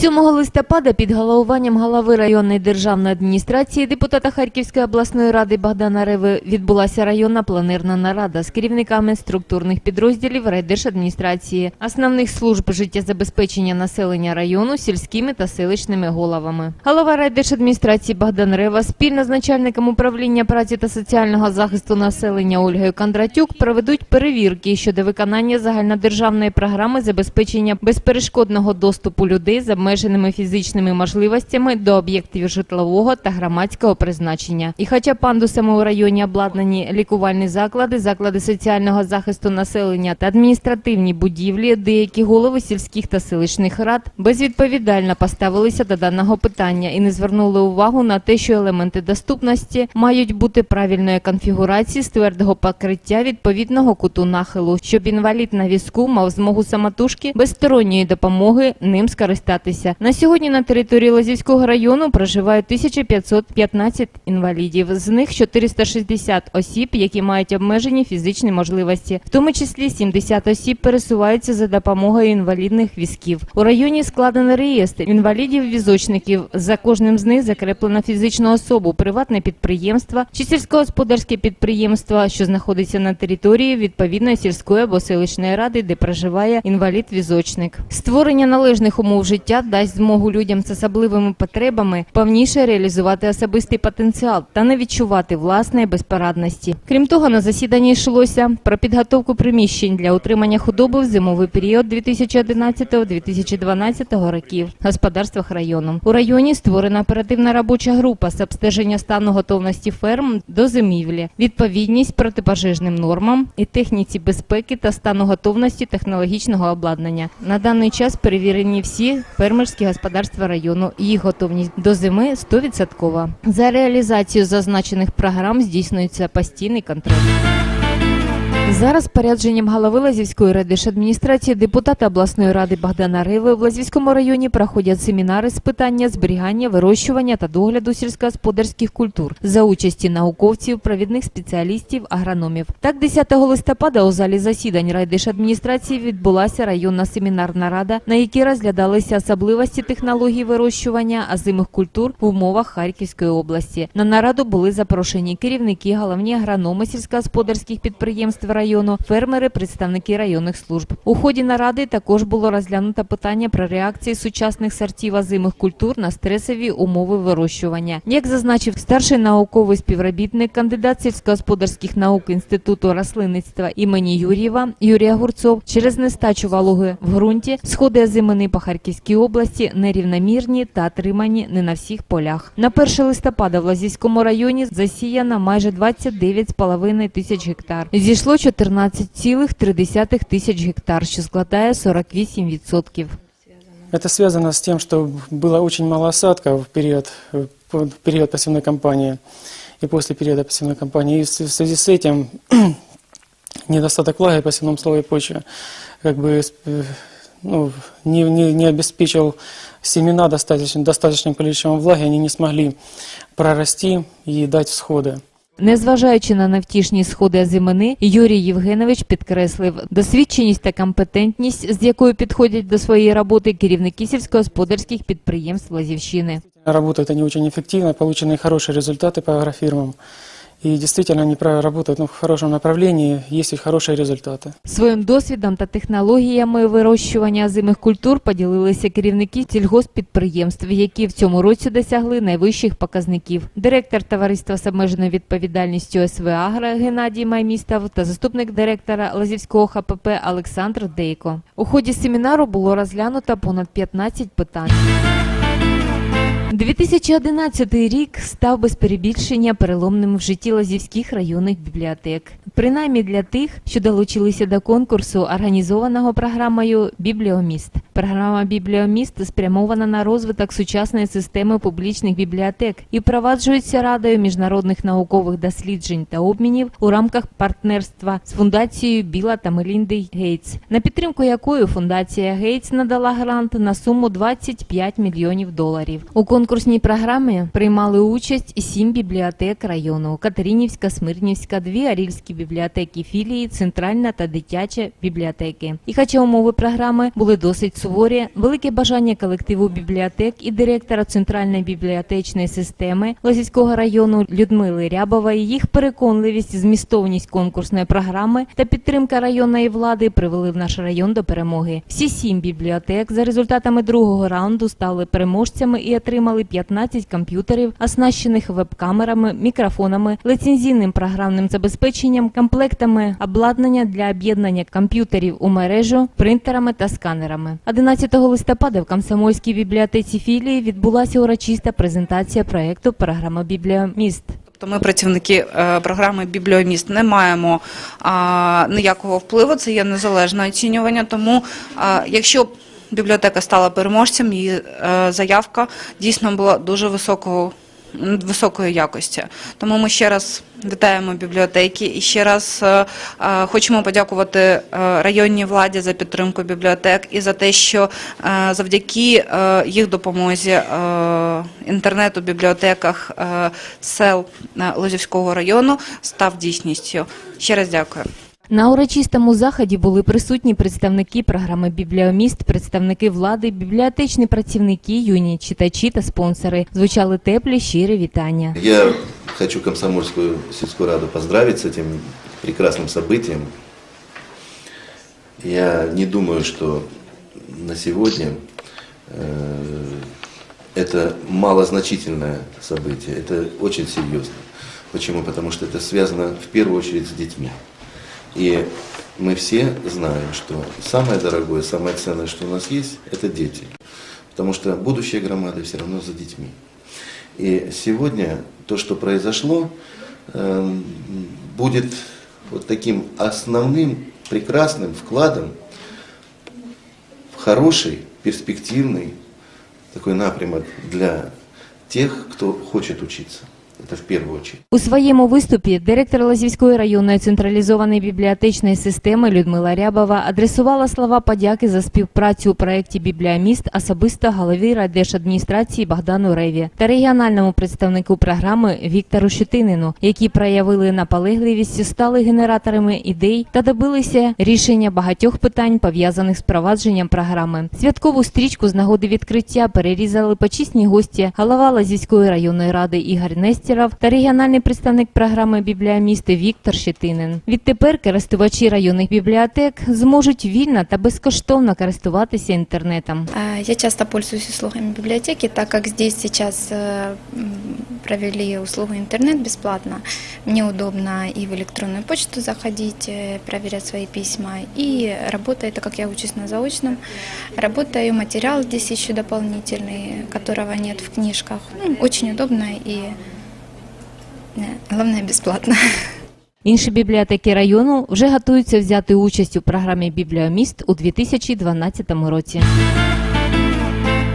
7 листопада під головуванням голови районної державної адміністрації депутата Харківської обласної ради Богдана Реви відбулася районна планерна нарада з керівниками структурних підрозділів райдержадміністрації, основних служб життєзабезпечення населення району, сільськими та селищними головами. Голова райдержадміністрації Богдан Рева спільно з начальником управління праці та соціального захисту населення Ольгою Кондратюк проведуть перевірки щодо виконання загальнодержавної програми забезпечення безперешкодного доступу людей з обмеженими фізичними можливостями до об'єктів житлового та громадського призначення. І хоча пандусами у районі обладнані лікувальні заклади, заклади соціального захисту населення та адміністративні будівлі, деякі голови сільських та селищних рад безвідповідально поставилися до даного питання і не звернули увагу на те, що елементи доступності мають бути правильної конфігурації з твердого покриття відповідного куту нахилу, щоб інвалід на візку мав змогу самотужки без сторонньої допомоги ним скористатися. На сьогодні на території Лозівського району проживає 1515 інвалідів, з них 460 осіб, які мають обмежені фізичні можливості, в тому числі 70 осіб пересуваються за допомогою інвалідних візків. У районі складено реєстр інвалідів-візочників. За кожним з них закреплено фізичну особу, приватне підприємство чи сільськогосподарське підприємство, що знаходиться на території відповідної сільської або селищної ради, де проживає інвалід-візочник. Створення належних умов життя дасть змогу людям з особливими потребами повніше реалізувати особистий потенціал та не відчувати власної безпорадності. Крім того, на засіданні йшлося про підготовку приміщень для утримання худоби в зимовий період 2011-2012 років в господарствах району. У районі створена оперативна робоча група з обстеження стану готовності ферм до зимівлі, відповідність протипожежним нормам і техніці безпеки та стану готовності технологічного обладнання. На даний час перевірені всі фермерські господарства району. Їх готовність до зими 100%. За реалізацію зазначених програм здійснюється постійний контроль. Зараз порядженням голови Лазівської райдержадміністрації депутата обласної ради Богдана Риви в Лазівському районі проходять семінари з питання зберігання, вирощування та догляду сільськогосподарських культур за участі науковців, провідних спеціалістів, агрономів. Так, 10 листопада у залі засідань райдержадміністрації відбулася районна семінарна рада, на якій розглядалися особливості технологій вирощування озимих культур в умовах Харківської області. На нараду були запрошені керівники, головні агрономи сільськогосподарських підприємств району, фермери, представники районних служб. У ході наради також було розглянуто питання про реакції сучасних сортів озимих культур на стресові умови вирощування. Як зазначив старший науковий співробітник, кандидат сільськогосподарських наук Інституту рослинництва імені Юр'єва Юрій Огурцов, через нестачу вологи в ґрунті сходи озимини по Харківській області нерівномірні та отримані не на всіх полях. На 1 листопада в Лазівському районі засіяно майже 29,5 тисяч гектар. Зійшло 14,3 тисяч гектар, що складає 48%. Это связано с тем, что было очень мало осадков в период, в период посевной кампании и после периода посевной кампании. И в свя- в связи с этим недостаток влаги в посевном слое почвы как бы ну, не, не, не обеспечил семена достаточным, достаточным количеством влаги, они не смогли прорасти и дать всходы. Незважаючи на невтішні сходи озимини, Юрій Євгенович підкреслив досвідченість та компетентність, з якою підходять до своєї роботи керівники сільськогосподарських підприємств Лазівщини. Работают они очень эффективно, получены хорошие результаты по агрофирмам. И действительно они работают ну, в хорошем направлении, есть и хорошие результаты. Своїм досвідом та технологіями вирощування озимих культур поділилися керівники сільгосппідприємств, які в цьому році досягли найвищих показників. Директор товариства з обмеженою відповідальністю СВ Агро Геннадій Маймістов та заступник директора Лазівського ХПП Олександр Дейко. У ході семінару було розглянуто понад 15 питань. 2011 рік став без перебільшення переломним в житті лазівських районних бібліотек. Принаймні для тих, що долучилися до конкурсу, організованого програмою Бібліоміст. Програма Бібліоміст спрямована на розвиток сучасної системи публічних бібліотек і впроваджується Радою міжнародних наукових досліджень та обмінів у рамках партнерства з фундацією Біла та Мелінди Гейтс, на підтримку якої фундація Гейтс надала грант на суму 25 мільйонів доларів. У конкурсній програмі приймали участь сім бібліотек району: Катеринівська, Смирнівська, дві арільські бібліотеки філії, центральна та дитяча бібліотеки. І хоча умови програми були досить суворі, велике бажання колективу бібліотек і директора центральної бібліотечної системи Лозівського району Людмили Рябової, їх переконливість, змістовність конкурсної програми та підтримка районної влади привели в наш район до перемоги. Всі сім бібліотек за результатами другого раунду стали переможцями і отримали 15 комп'ютерів, оснащених веб-камерами, мікрофонами, лицензійним програмним забезпеченням, комплектами обладнання для об'єднання комп'ютерів у мережу, принтерами та сканерами. 11 листопада в Комсомольській бібліотеці філії відбулася урочиста презентація проекту програма Бібліоміст. Тобто ми, працівники е, програми Бібліоміст, не маємо а, ніякого впливу, це є незалежне оцінювання. Тому, а, якщо бібліотека стала переможцем, її е, заявка дійсно була дуже високого. Високої якості, тому ми ще раз вітаємо бібліотеки і ще раз е, е, хочемо подякувати районній владі за підтримку бібліотек і за те, що завдяки їх допомозі е, інтернет у бібліотеках сел Лозівського району став дійсністю. Ще раз дякую. На урочистому заході були присутні представники програми Бібліоміст, представники влади, бібліотечні працівники, юні читачі та спонсори. Звучали теплі щирі вітання. Я хочу Комсомольскую сельскую раду поздравить с этим прекрасным событием. Я не думаю, что на сегодня э, это малозначительное событие. Это очень серьезно. Почему? Потому что это связано в первую очередь с детьми. И мы все знаем, что самое дорогое, самое ценное, что у нас есть, это дети. Потому что будущее громады все равно за детьми. И сегодня то, что произошло, эм, будет вот таким основным, прекрасным вкладом в хороший, перспективный такой напрямок для тех, кто хочет учиться. Это в первую очередь. У своєму виступі директор Лазівської районної централізованої бібліотечної системи Людмила Рябова адресувала слова подяки за співпрацю у проєкті Бібліоміст особисто голові райдержадміністрації Богдану Реві та регіональному представнику програми Віктору Щетинину, які проявили наполегливість, стали генераторами ідей та добилися рішення багатьох питань пов'язаних з провадженням програми. Святкову стрічку з нагоди відкриття перерізали почесні гості голова Лазівської районної ради Ігор Нестеров та регіональний представник програми Бібліомісти Віктор Щетинин. Відтепер користувачі районних бібліотек зможуть вільно та безкоштовно користуватися інтернетом. А, Я часто пользуюсь услугами библиотеки, так как здесь сейчас э, м, провели услугу интернет бесплатно. Мне удобно и в электронную почту заходить, э, проверять свои письма. И работа, это как я учусь на заочном, работаю, материал здесь еще дополнительный, которого нет в книжках. Ну, Очень удобно и э, головне бесплатно. Інші бібліотеки району вже готуються взяти участь у програмі Бібліоміст у 2012 році.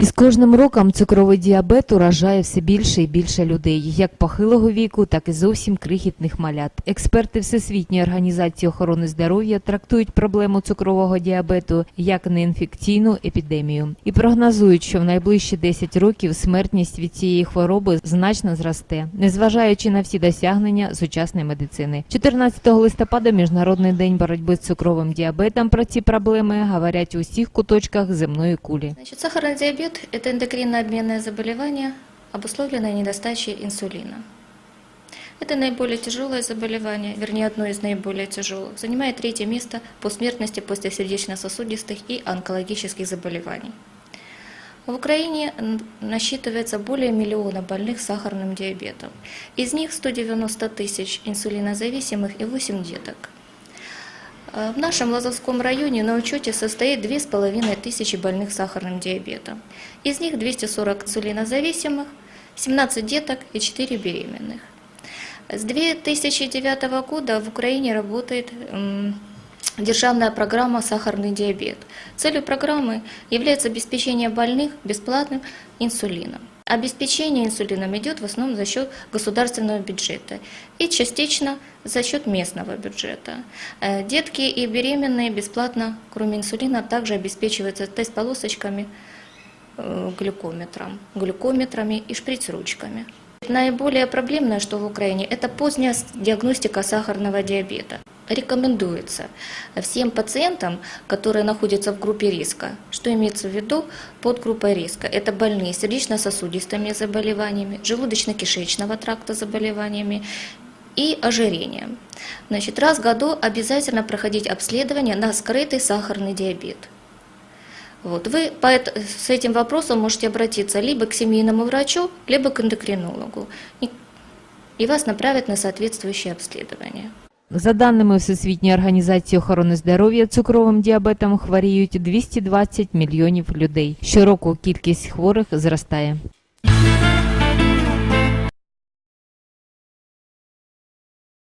І з кожним роком цукровий діабет уражає все більше і більше людей, як похилого віку, так і зовсім крихітних малят. Експерти Всесвітньої організації охорони здоров'я трактують проблему цукрового діабету як неінфекційну епідемію і прогнозують, що в найближчі 10 років смертність від цієї хвороби значно зросте, незважаючи на всі досягнення сучасної медицини. 14 листопада, міжнародний день боротьби з цукровим діабетом. Про ці проблеми говорять у всіх куточках земної кулі. Значит, сахарный диабет – это эндокринно-обменное заболевание, обусловленное недостачей инсулина. Это наиболее тяжелое заболевание, вернее, одно из наиболее тяжелых. Занимает третье место по смертности после сердечно-сосудистых и онкологических заболеваний. В Украине насчитывается более миллиона больных сахарным диабетом. Из них 190 тысяч инсулинозависимых и 8 деток. Э, В нашем Лазовском районе на учете состоит 2,5 тысячи больных сахарным диабетом. Из них 240 инсулинозависимых, 17 деток и 4 беременных. С 2009 года в Украине работает державная программа «Сахарный диабет». Целью программы является обеспечение больных бесплатным инсулином. Обеспечение инсулином идет в основном за счет государственного бюджета и частично за счет местного бюджета. Э, Детки и беременные бесплатно, кроме инсулина, также обеспечиваются тест-полосочками э, глюкометром, глюкометрами и шприц-ручками. Наиболее проблемное, что в Украине, это поздняя диагностика сахарного диабета. Рекомендуется всем пациентам, которые находятся в группе риска, что имеется в виду под группой риска. Это больные сердечно-сосудистыми заболеваниями, желудочно-кишечного тракта заболеваниями и ожирением. Значит, раз в году обязательно проходить обследование на скрытый сахарный диабет. Вот, вы по эт- с этим вопросом можете обратиться либо к семейному врачу, либо к эндокринологу. И, и вас направят на соответствующее обследование. За даними Всесвітньої організації охорони здоров'я, цукровим діабетом хворіють 220 мільйонів людей. Щороку кількість хворих зростає.